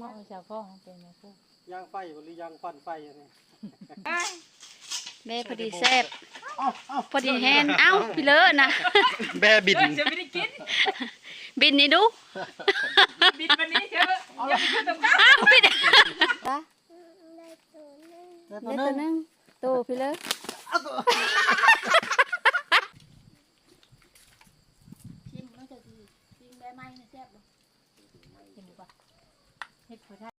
มองชาวฟ้องเป็นไงพวกย่างไฟบ่หรือย่างปั่นไฟอันนี้แม่พอดีแซ่บพอดีแฮนเอ้าพี่เลอะนะแบ่บินจะไม่ได้กินบินนี่ดูบินวันนี้เถอะอย่าไปขึ้นตรงนั้นอ้าวบินแล้วเล็กตัวหนึงโตพี่เลอะชิมมันจะดีชิมใบไม้นี่แซ่บบ่กินดีกว่า เฮ็ดผู้ชาย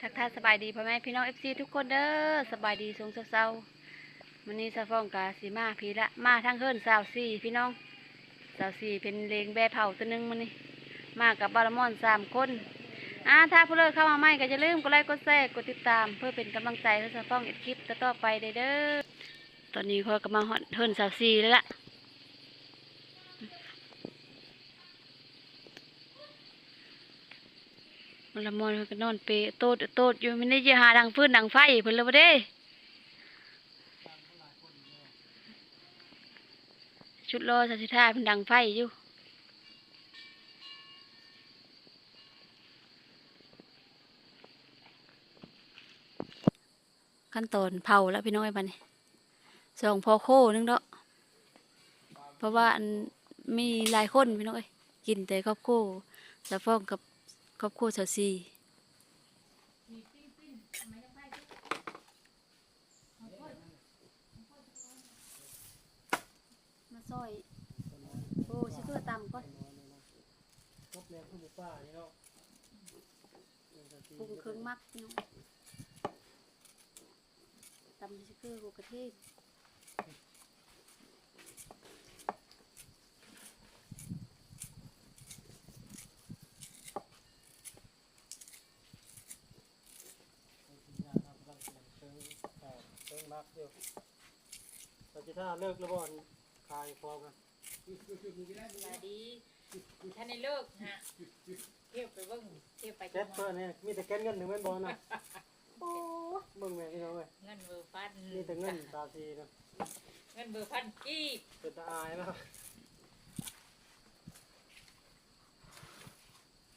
ทักทายสบายดีพ่อแม่พี่น้อง FC ทุกคนเด้อสบายดีสงเศร้าๆมื้อนี้สะฟ้องกาสีมาพีละมาทั้งเฮิรนสาวสี่พี่น้องสาวสี่เป็นเลงแบะเผาตัวหนึงมื้อนี้มากับบารมอนสามคนอ่าถ้าผู้เลิกเข้ามาใหม่ก็อย่าลืมกดไลค์กดแชร์กดติดตาม เพื่อเป็นกำลังใจให้สะฟ้องอีกคลิปต่อไปเด้อ ตอนนี้เขากำลังเฮินสาวสี่แล้วล่ะมันละมอนเพิ่นก็นอนเปโตดโตดอยู่ไม่ได้จะหาดังฟื้นดังไฟเพิ่นเลยบ่เด้ชุดรอสัสิท่าเพิ่นดังไฟอยู่ขั้นตอนเผาแล้วพี่น้อยบัดนี้ สองพอโคนึงเนาะเพราะว่าอันมีหลายคนพี่น้อยกินแต่ครอบครัวสะฟ้องกับครอบครัวชาวซีมาซอยโอ้ชิคือตำก่อนครบแล้วคือหมูป่านี่เนาะปรุงเครื่องมักเนาะตำชิคือหัวกระเทียม เพิ่งมักอยู่เราจะถ้าเลิกแล้วบ่อนคายพอกันสวัสดีท่านในเลิกฮะเที่ยวไปเบิ่งเที่ยวไปแก๊สเพิ่นนี่มีแต่แก๊สเงินหนึ่งแม่นบ่น่ะโอ้เบิ่งแม่พี่น้องเอ้ยเงินเบอร์พันมีแต่เงินตาซีเนาะ เงินเบอร์พันกี้เป็นตาอายนาะ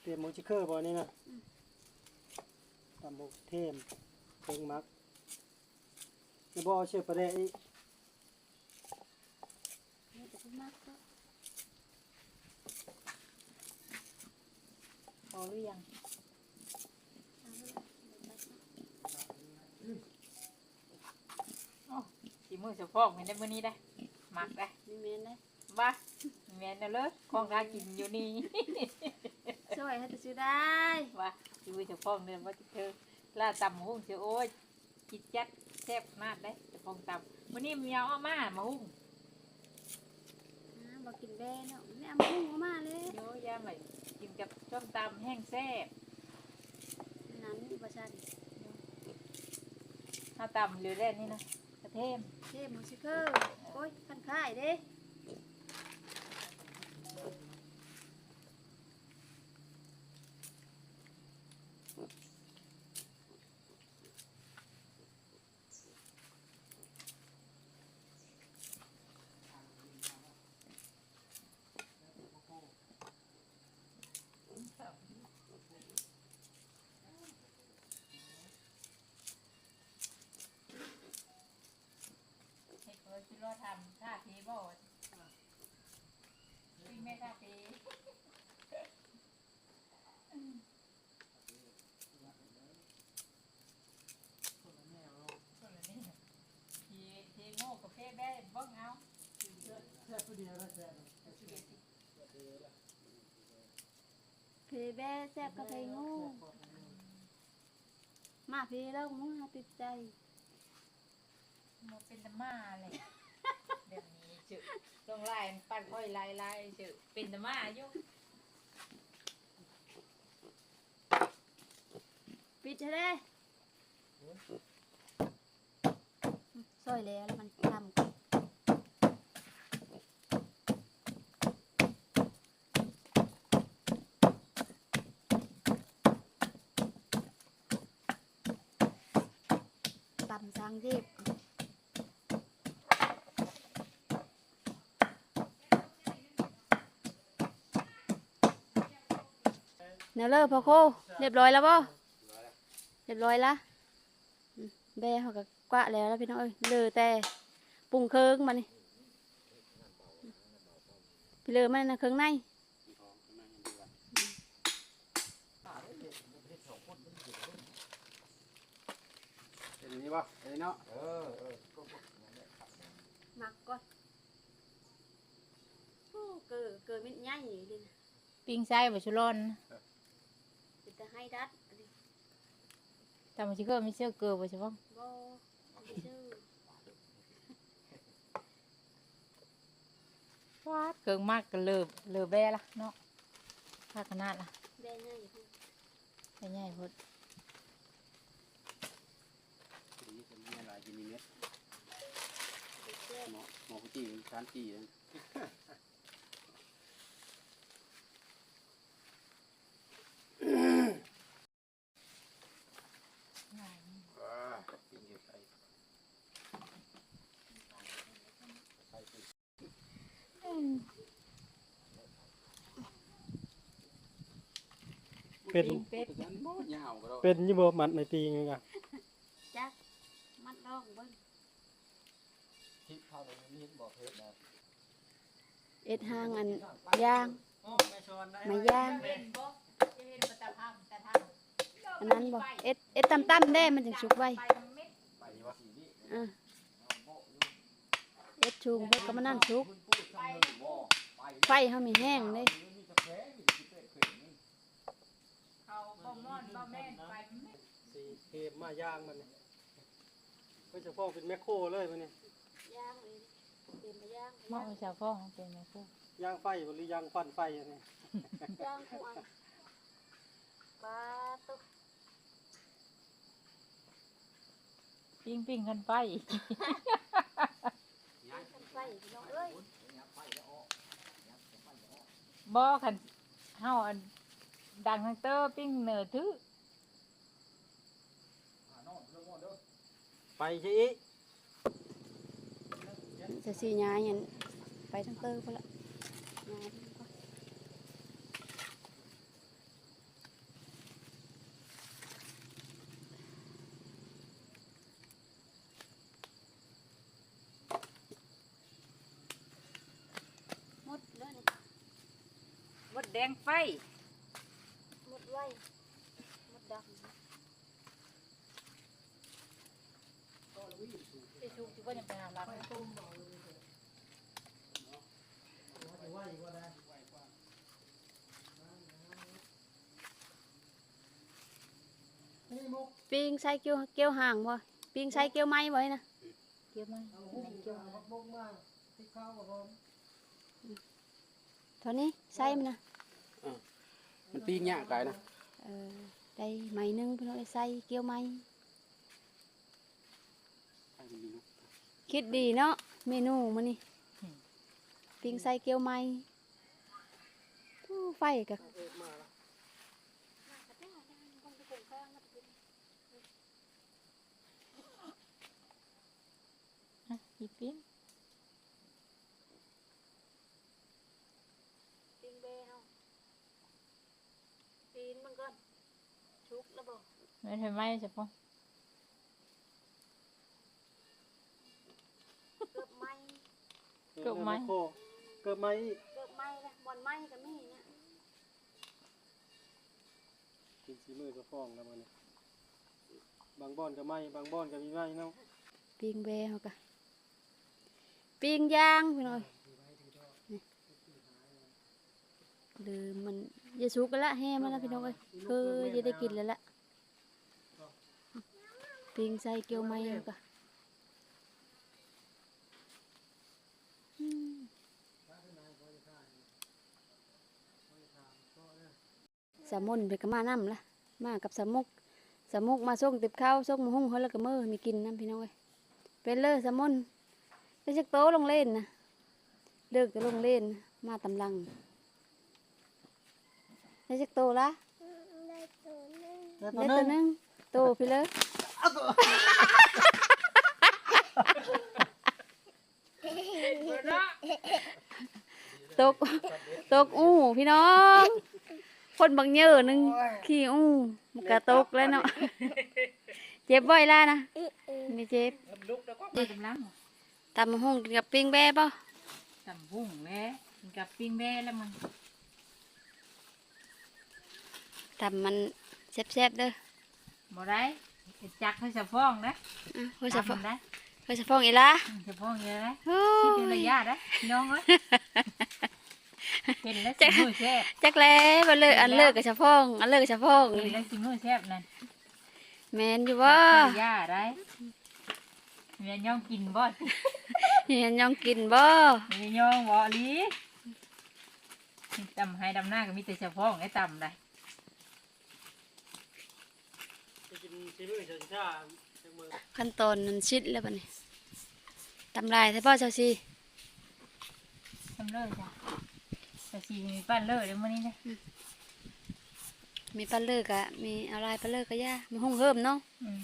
เตรียมมูชิเคอร์บ่นี่นะตำหมกเทมเพิ่งมักจะบ่เอาเชือกประเดะอีกนี่ต่เพิ่งมักก็พอหรือยัง เอาไว้ละเดี๋ยวตัดเนาะ สี มือสะพอกเห็นได้มื้อนี้ได้หมักได้นี่เมนได้บ้าแม่นน่ะเลิศของกากินอยู่นี่ ช่วยให้จะซื้อได้ว่าสีมือสะพอกเนี่ยว่าจะเธอลาตำหุ้งเสียโอ้ยกินจัดแซ่บมากได้สะพองตำมื้อนี้มีเอาเอามามาหุ้งอ่าบอกกินแบเนาะนี่เอามาหุ้งเอามาเลยโยยามไหกินกับส้มตำแห้งแซ่บนั้นประชันข้าวตำหรือแร่นี่นะกระ เทมเทพมูสิเคอร์โอ้ยคันค่ายเด้ ทำท่าทีบ่วิ่งแม่ท่าทีคนละนี่ทีทีโง่กับเพ่แบ้เบิ่งเอาแค่ผู้เดียวนะแค่เพแบแซ่บกระเพงงูมาเพแล้วมึงหาติดใจมันเป็นตะมาเลยเดี๋ยวนี้จืดลงลายปั้นค่อยลายลายจืดเป็นตะมาอยู่ปิดใช่ได้ซอยแล้วแล้วมันทำกันตำสังเทพ แนวเลอพอโคเรียบร้อยแล้วบ่เรียบร้อยละอืมแบ่เขาก็กวะแล้วแล้วพี่น้องเอ้ยเหลือแต่ปรุงเครื่องมานี่พี่เหลือมันนะเครื่องในเป็นอย่างนี้ป่ะเป็นเนาะหมักก่อนโอ้เกิดเกิดมิดใหญ่ดิปิ้งไส้บ่ชุรอน เป็นตะให้ดัดอันนี้แต่มันสิก็มีเสื้อเกลือบ่ใช่ป่ะบ่ไม่ชื่อวาดเกิงมากก็เลิบเลิบแบ่ละเนาะถ้าขนาดละแบ่ง่ายอยู่ไปใหญ่พดทีนี้จะมีอะไรกินนี่เม็ดเพื่อนหมอหมอผู้จีนชานจีนกินเเป็นปิ้งเป็ดแต่ฉันบ่ยาวก็ได้เป็นอยี่บ่มัดในปีงกะจักมัดลองเบิ่งที่เข้าไปนี่บอกเพชรนะเอ็ดหางอันย่างมาย่างเห็นบ่จะเห็นบ่ตาพังตาทางอันนั้นบ่เอ็ดเอ็ดตั้มๆได้มันจึงสุกไวไปมันเม็ดไปวะอะเอ็ดชุงเพิ่นก็มานั่นสุกไฟเฮามีแห้งเด้เขาบ่ม่ อนบ่แม่นไปมันเม็ดสีเทมมาย่างมันนี่ก็จะฟ้องเป็นแมคโครเลยมันนี่ย่างเลยเตรียมมาย่างเหมาะกับชาวพ่อของเป็นแม่ครูย่างไฟบ่หรือย่างฟันไฟอันนี้ย่างหัวปลาตุ๊กปิ้งปิ้งกันไปไฟพี่น้องเอ้ยบ่คันเฮาอัน ดังทางเตอร์ปิ้งเหนือถือไปใช่อีจะสิย้ายอันไปทางเตอร์พุ่นละย้ายไปก่อนหมดเลยนี่มดแดงไฟหมด ไว้หมดดำสิชุกสิบ่ยังไปหาหลังปิ้งใส่เกี๊ยวเกี๊ยวห่างบ่ปิ้งใส่เกี๊ยวไม้บ่นะเกี่ยวมั้ยแม่นเกี่ยวมั้ยบุกมาที่ข้าวบ่พร้อมเท่านี้ใส่มันนะ มันปีกยากไกลนะเออได้ไม้หนึงเพิ่นเอาไปใส่เกี๊ยวไม้ใครมันมีลูกคิดดีเนาะเมนูมื้อนี้ปิ้งใส่เกี๊ยวไม้อู้ไฟกะเอิ้นมาแล้วอะอีปิ้ง ปิ้งเบเฮาปีนมันก่อน ชุกแล้วบ่แม่นไฟไหมใช่ป่ะเกือบไม้เกิดไม้เกิดไม้อีกเกือบไม้ละบ่อนไม้ก็มีเนี่ยกินสีมือก็ฟ้องแล้วมันนี่บางบ่อนก็ไม้บางบ่อนก็มีไม้เนาะปิ้งเบเฮากะปิ้งย่างพี่น้อยนี่ ลืมมันอย่าสุกกันละแห้มันละพี่น้องเอ้ยคือจะได้กินแล้วละปิงใส่เกี๊ยวไม้กะสามุนไปกับมาน้ำละมากับสมุกสมุกมาส่งติบข้าวส่งมาหุ้งเขาแล้วก็มือมีกินน้ำพี่น้องเอ้ยเป็นเลยสามุนเป็นจักโตลงเล่นนะเลิกจะลงเล่นมาตำลัง ได้จักโตละแล้วตอได้นตัวนั้นหนึงโตพี่เลยตกตกอู้พี่น้องพ่นบางเยอะหนึงขี้อู้มันกระตกแล้วเนาะเจ็บบ่อยล่ะนะไม่เจ็บลุกแล้วก็กำลังตำห้องกินกับปิ้งแบ่บ่ตำบุ้งแม่กินกับปิ้งแม่แล้วมัน ตำมันแซ่บๆเด้อบ่ได้เฮ็ดจักให้สะฟ้องนะอะเฮ้ยสะฟองตำได้เฮ้ยสะฟองอีหล่ะอืมสะฟ้องเยอะนะโอ้คิดเป็นระยยะนะพี่น้องเอ้ยเป็นแล้วสิมือแซ่บจักแล้บ่เลิกอันเลิกกับสะฟอง อันเลิกกับสะฟองเป็นแล้วสิมือแซ่บนั่นแม่นอยู่บ่ระยะได้เมียย่องกินบ่เห็นยองกินบ่เมียย่องบ่อีหลีตำให้ดำหน้าก็มีแต่สะฟ้องให้ตำได้ จะกินซีมือชาชาจังมือขั้นตอนนั้นชิดแล้วบัดนี้ตำลายใช่บ่เจ้าสิทำเลยจ้ะแต่สีมีปั้นเลยเดี๋ยวมื้อนี้นะมีปลาเลิกอะมีอะไรปลาเลิกก็ย่ามีห้องเฮิมเนาะอืม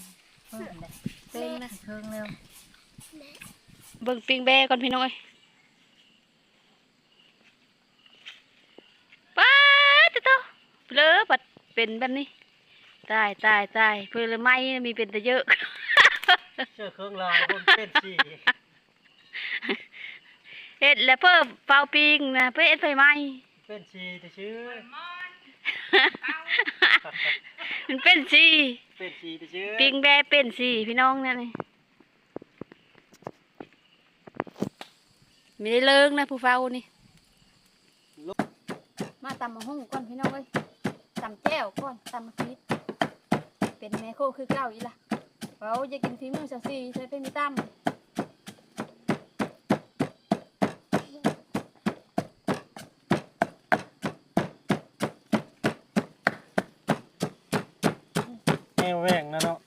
เพิ่มได้เบิ่งนะเครื่องเร็วเบิ่งปิงแบ่ก่อนพี่น้อยป้าตะโตเผลอปัดเป็นแบบนี้ ตายตายตายเพื่อไม้มีเป็นแต่เยอะเชื่อเครื่องลายคนเป็นสีเฮ็ดแล้วเพิ่มเฝ้าปิงนะเพื่อเอ็ดไฟไหม้เป็นสีแต่ชื่อมันเป็นสีเป็นสีแต่ชื่อปิงแบ่เป็นสีพี่น้องเนี่ยนี่ไม่ได้เลิกนะผู้เฝ้านี่มาตำมะฮุ่งก่อนพี่น้องเอ้ยตำแก้วก่อนตำมะพริก เป็นแม่โคคือเก้าอีล่ะเราจะกินฝีมือเสียสีใช้เป็นมีตำแนวแหวงนะเนาะ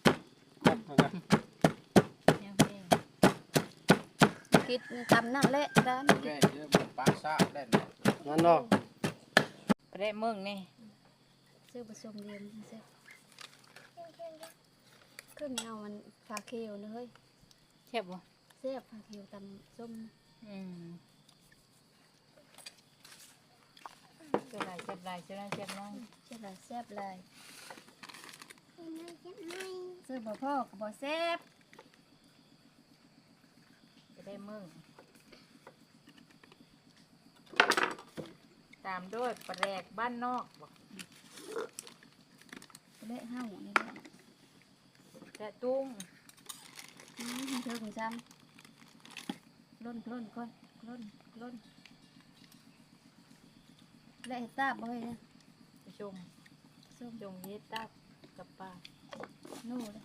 ครบเหมือนกันยังเองคิดตำนั่นแหละด้านแก่เยอะมันปากซ่าได้นะนั่นเนาะประเดี๋ยวมึงนี่ซื้อผสมเรียนเซ่ก็ ไม่เอามันฟาเขียวนะเฮ้ยเช็บบ่เสียบฟาเขียวตำส้มอืมเจ็บไหลายเจ็บไหลายเจ็บไหลายเจ็บน้องใช่ละแซ่บเลยซื้อบ่พ่อกับบ่แซ่บจะได้มึงตามด้วยปลาแดกบ้านนอกบ่เละห้าหูนี่แหละ แต่ตุ้งอืมเธอคุณจำล้นล้นก่อนล้นล้นและเห็ดตาบบ่เฮ้ยเนี่ยไปชมส้มจงเฮ็ดตับกับปลานู่นเลย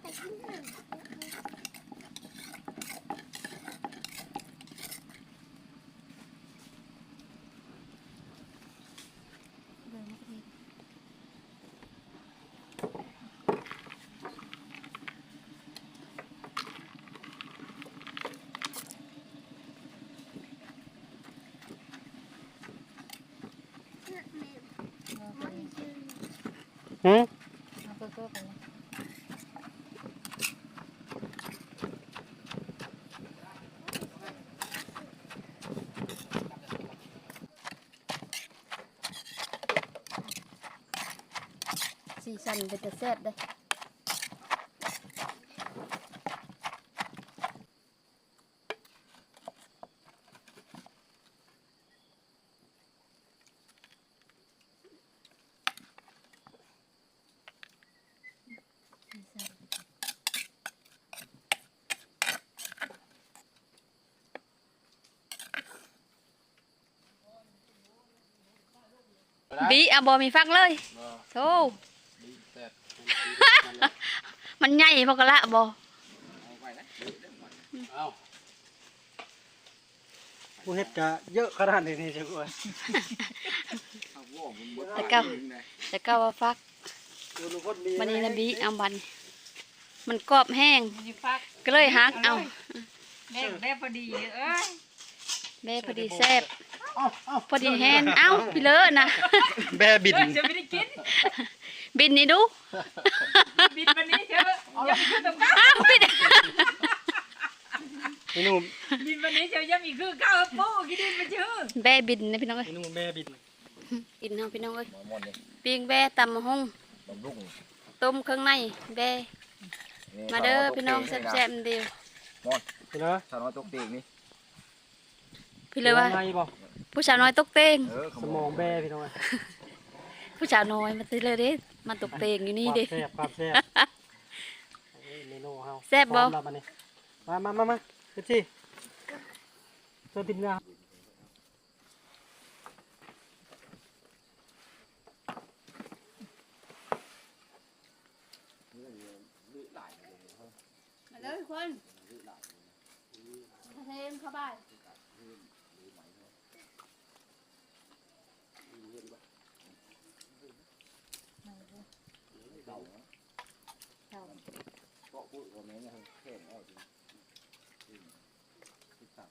เดิ หืมเอาเพิ่มๆไปเลย สีสันเป็นแต่แซ่ บเด้อบีอะบอมีฟักเลยบ่โธ่ดีแต่มันใหญ่พอกะละบอเอาไปนะเอาผู้เฮ็ดกะเยอะขนาดนี้นี่จังว่าเอาโว้มันบ่แต่เก้าแต่เก้าว่าฟักดูลูกคนมีวันนี้นะบีเอาบัน มันกรอบแห้งมันสิฟักก็เลยหักเอาแม่แม่พอดีเอ้ยแม่พอดีแซ่บ พอดีแห้งเอ้าพี่เลอะนะ แบบินเอ้ยจะไม่ได้กิน บินนี่ดู บินวันนี้เถอะอย่าไปกินตรงนั้นอ้าวบินเมนูดินวันนี้เจ้ายังมีคือข้าวโป้กินดินมาชื่อแบ่บินนะพี่น้องเอ้ยเมนูแม่บิดกินเนาะพี่น้องเอ้ยหมอมอนนี่ปิ้งแบ่ตำมะฮุ่งบำรุงต้มเครื่องในแบ่นี่มาเด้อสวยพี่น้องตกเตะแซ่บๆเดียวเห็นไหมสาวน้อยตกเตียงนี่พี่เลยว่า ไงบ่ ผู้สาวน้อยตกเตงเออขสโมมอยงแม่พี่น้องผู้สาวน้อยมาติเลยเด้มาตกเตงอยู่นี่เด้ความแซ่บความแซ่บเมนูเฮาแซ่บบ่พร้อมแล้วบัดนี้มามามามาเฮ็ดสิเชิญทีมงานมาเลยทุกคนเทมเข้า บ้านก็พูดว่าแม่เนี่ยแค่เอาดิติดตับ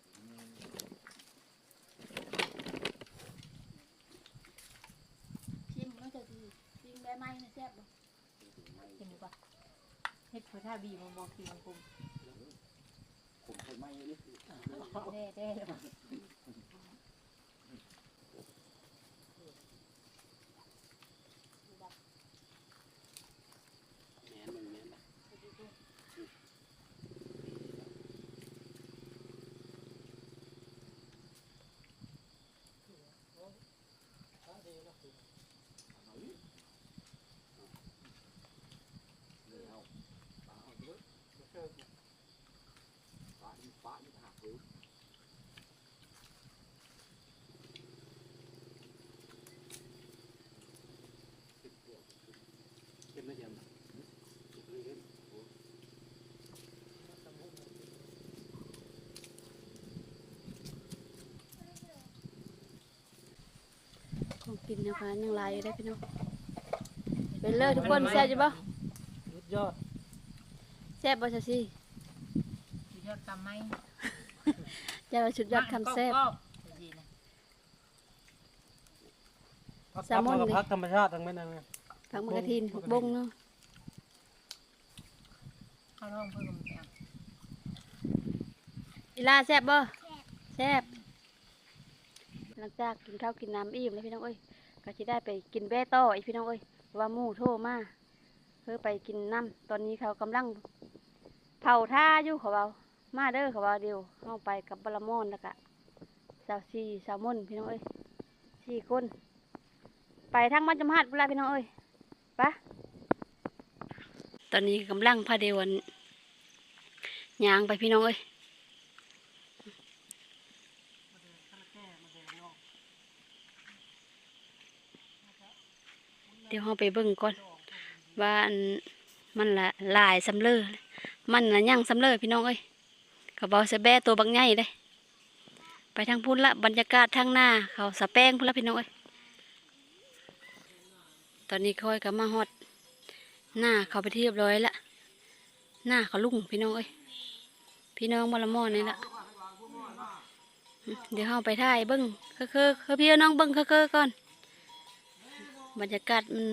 ชิมมันจะดีชิมได้ไหมแซ่บบ่เห็นปะเฮ็ดพระท่าบีมันบอกกินผมผมเคยไหม้นี่แด่แด่เล ของกินนะคะยังลายอยู่ได้พี่น้องเป็นเลยทุกคนแซ่บจ้ะบ่สุดยอดแซ่บบ่ซะสิยอดกำไม้จะว่าชุดยอดคำแซ่บก็ดีนะพักแซลมอนกับดิพักธรรมชาติทั้งนั้นนะผักมะกระทินผักบงเนาะข้าวท้องเพิ่งกำลังอีลาแซ่บบ่แซ่บ หลังจากกินข้าวกินน้ำอิ่มแล้วพี่น้องเอ้ยก็สิได้ไปกินแบ่ต่ออีกพี่น้องเอ้ยว่ามู่โทมาเพื่อไปกินน้ำตอนนี้เขากำลังเผาท่าอยู่เขาเอามาเด้อเขาเอาเดียวเข้าไปกับบารมอนแล้วก็สาวซีสาวมนพี่น้องเอ้ยสี่คนไปทางมันจำหัดเวลาพี่น้องเอ้ยปะตอนนี้กำลังพาเดวันยางไปพี่น้องเอ้ย ยวเราไปเบิ่งก่อนว่านมันละลายสำเลอมันละย่างสำเลอพี่น้องเอ้ยเขาบอกสะแบตัวบางใหญ่เลยไปทางพุ่นละบรรยากาศทางหน้า เขาสะแป้งพุ่นละพี่น้องเอ้ยตอนนี้ค่อยกับมาฮอดหน้าเขาไปเรียบร้อยละหน้าเขาลุ่งพี่น้องเอ้ยพี่น้องบอลมอนนี่ละเดี๋ยวเราไปถ่ายเบิ้งคือคือคือพี่น้องเบิ้งเคือคือก่อน บรรยากาศมัน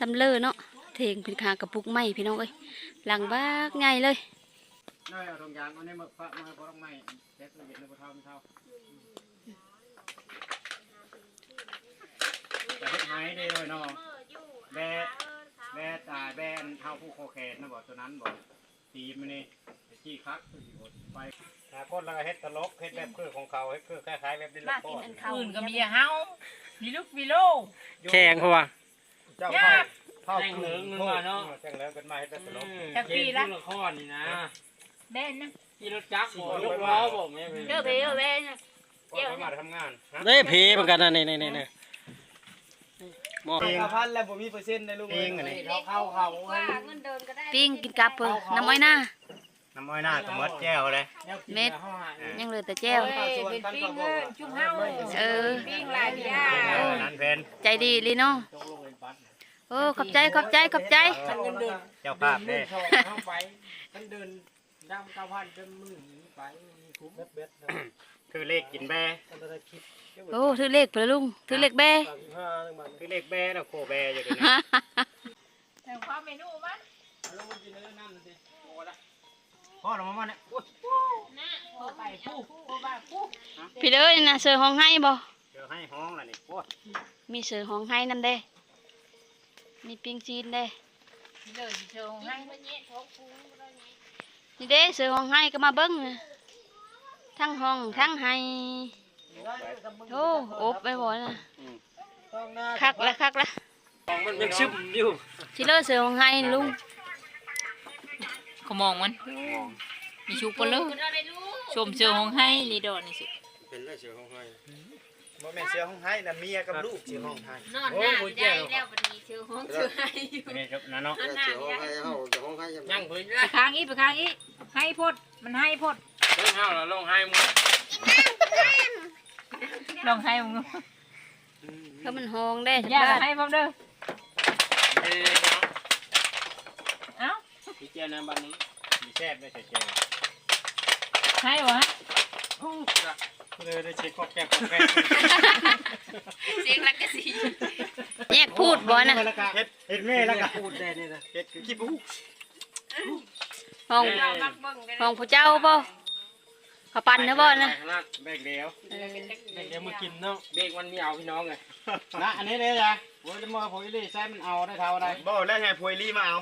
สำเลอเนาะเทงเป็นขากระปุกไม้พี่น้องเอ้ยหลังบ้ากไงเลยได้เอาตรงยางเอาในมาฝากมาพอต้องไม่แจ็คละเอียดในบ่เท่าไม่เท่าแต่เฮ็ดไม้ได้ด้วยเนาะแบะแบะตายแบะอันเท่าผู้โคแคนนะบอกตัวนั้นบอก ตีมันนี่ไอ้ที่คักไปหาคนแล้วก็เฮ็ดตลกเฮ็ดแบบคือของเขาเฮ็ดคือคล้ายๆแบบดิลโก้อื่นก็มีเฮามีลูกมีโลแข่งเขาว่ะเจ้าย่าเข้าแข่งเหลืองนึงว่าเนาะแข่งเหลืองเป็นไม้เฮ็ดแบบตลกจักปีละ ละครนี่นะแด่นนะขี่รถจักรบอกยกล้อบอกไม่เป็นเด้อเพเด้อเพนะก่อนเขามาทำงานได้เพเหมือนกันนะนี่นี่นี่นี่ มองเพลงพันแล้วผมมีเปอร์เซ็นต์ในลูกเพลงอันนี้เขาเข้าเขาปิ้งกินกับเพิ่นน้ำอ้อยหน้าน้ำอ้อยหน้ากับมดแจ้วเลยเม็ดยังเหลือแต่แจ้วเอ้ยเป็นปิ้งเงินจุ่มเฮาเออปิ้งหลายอย่างนั้นเพนใจดีลีเนาะโอ้ขอบใจขอบใจขอบใจเงินเดือนเจ้าภาพเด้เข้าไปมันเดินดำเก้าพันจนมือไปคุ้มเบ็ดเบ็ดคือเลขกินแบ โอ้ถือเลขเพื่อลุงถือเลขแบ่คือเลขแบนะโคแบอย่างนี้แต่ความเมนูมันลงมากินแล้วนั่นสิโอ้ละพ่อเรามาเนี่ยน่าไปผู้ผู้บ้าผู้พี่เด้อนี่นะเสือห้องให้บ่เดี๋ยวให้ห้องละนี่โอ้ยมีเสือห้องให้นำเด้ มีปิงซีนเด้ เลยสิเชิงให้นี่เด้เสือห้องให้ก็มาเบิ้งน่ะทั้งห้องทั้งให้ โอ้อบไปบ่น่ะคักละคักละมันยังซึมอยู่สิเลอเสือห้องให้นี่ลุงเขามองมันมีชุกปะเลยชมเชิงของให้นี่ดอกนี่สิเป็นไรเสือของใครบ่แม่นเสียห้องให้นะเมียกับลูกเสียห้องให้นอนหน้าไม่ได้แล้ววันนี้เชิงของเชิงให้อยู่นี่ครับนะเนาะนอนหน้าเสือไม่ของได้ใครเฮาเสือของใครยังยังพื้นไปค้างอีกไปค้างอีกให้พดมันให้พดเล่นห้าวแล้วลงให้มึง ลองให้มึงดูก็มันห้องได้สอย่าบายให้พร้อมเด้อเอ้ยเอ้าพี่เจ้าน้ำบันนี้มีแซ่บได้เฉยให้วะๆเลยได้เช็คคอกแก้วคอกแก้วเสียงรักกะสีแยกพูดบ่นะเฮ็ดเฮ็ดแม่แล้วก็พูดได้นี่นะเฮ็ดคือขี้ปูห้องห้องผู้เจ้าบ่ เขาปั่นนะบ่นะแบกเดียวเดี๋ยวมากินเนาะเบรกมันมีเอาพี่น้องไงนะอันนี้เด้จ้ะโอ้ยจะมาพอยลี่ใส่มันเอาได้เท่าใดบ่แล้วไงพอยลี่มาเอา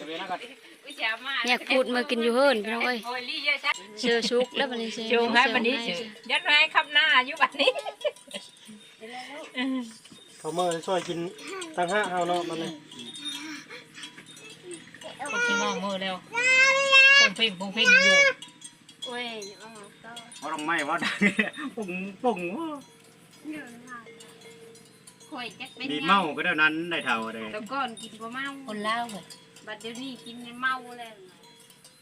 จะเป็นนักกันแยกพูดมากินอยู่เฮิรนพี่น้องเอ้ยโอ้ยลี่เยอะชัดเสือชุกแล้วบัดนี้เสือชูให้บันนี้ชื่อยัดไว้ขับหน้าอยู่บัดนี้เขาเมื่อช่วยกินตั้งห้าเฮาเนาะมันเลยพวกที่มองมือแล้วพงเพ่งพงเพ่งอยู่ บ่ต้องไม่ว่าดังปุ่งปุ่งว่าข่อยจักเป็นดีหยังเมาก็เท่านั้นได้เท่าใดแต่ก่อนกินบ่เมาคนเล่าเลยบัดเดี๋ยวนี้กินเนี่ยเมาแล้ว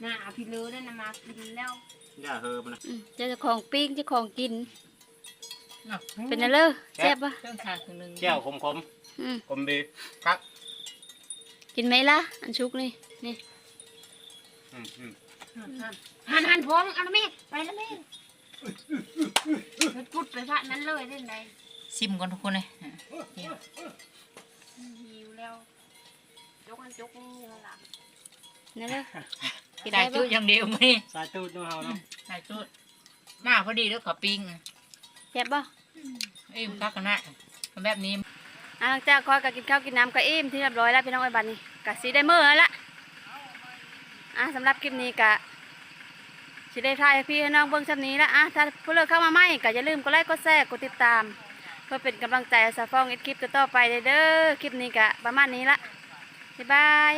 น่าเอาพี่เลือนั่นน่ะมากินแล้วอย่าเฮอมันนะอืมเจ้าของปิ้งเจ้าของกิน เป็นอะไรแซ่บปะเครื่องขาดคือหนึ่งแก้วคมอืมๆคมดีครับ กินไหมล่ะ อันชุกนี่นี่อืมอืม หันหันพวงเอาละแม่ไปล้วแม่พุดไปพระนั้นเลยเล่นไดซิมก่อนทุกคนเลยหิวแล้วจกอันจกนี่ล่ะนั่นเลยกินได้ได้จุปะอย่างเดียวไหมสายตูดเนาะเฮาเนาะได้จุมาพอดีแล้วขอปิ้งแซ่บปะเอ้ยพักกันนะแบบนี้อะหลังจากคอยกับกินข้าวกินน้ำก็อิ่มที่เรียบร้อยแล้วพี่น้องไอ้บัดนี้กะสีได้เมื่อแล้ว อะสำหรับคลิปนี้กะสิได้ถ่ายพี่น้องเบิ่งซ้นนี้และอะถ้าผู้เลิกเข้ามาใหม่ก็อย่าลืมกดไลค์กดแชร์กดติดตาม เพื่อเป็นกำลังใจให้สาวฟองเอ็ดคลิปต่อๆไปเด้อคลิปนี้กะประมาณนี้ละบ๊ายบาย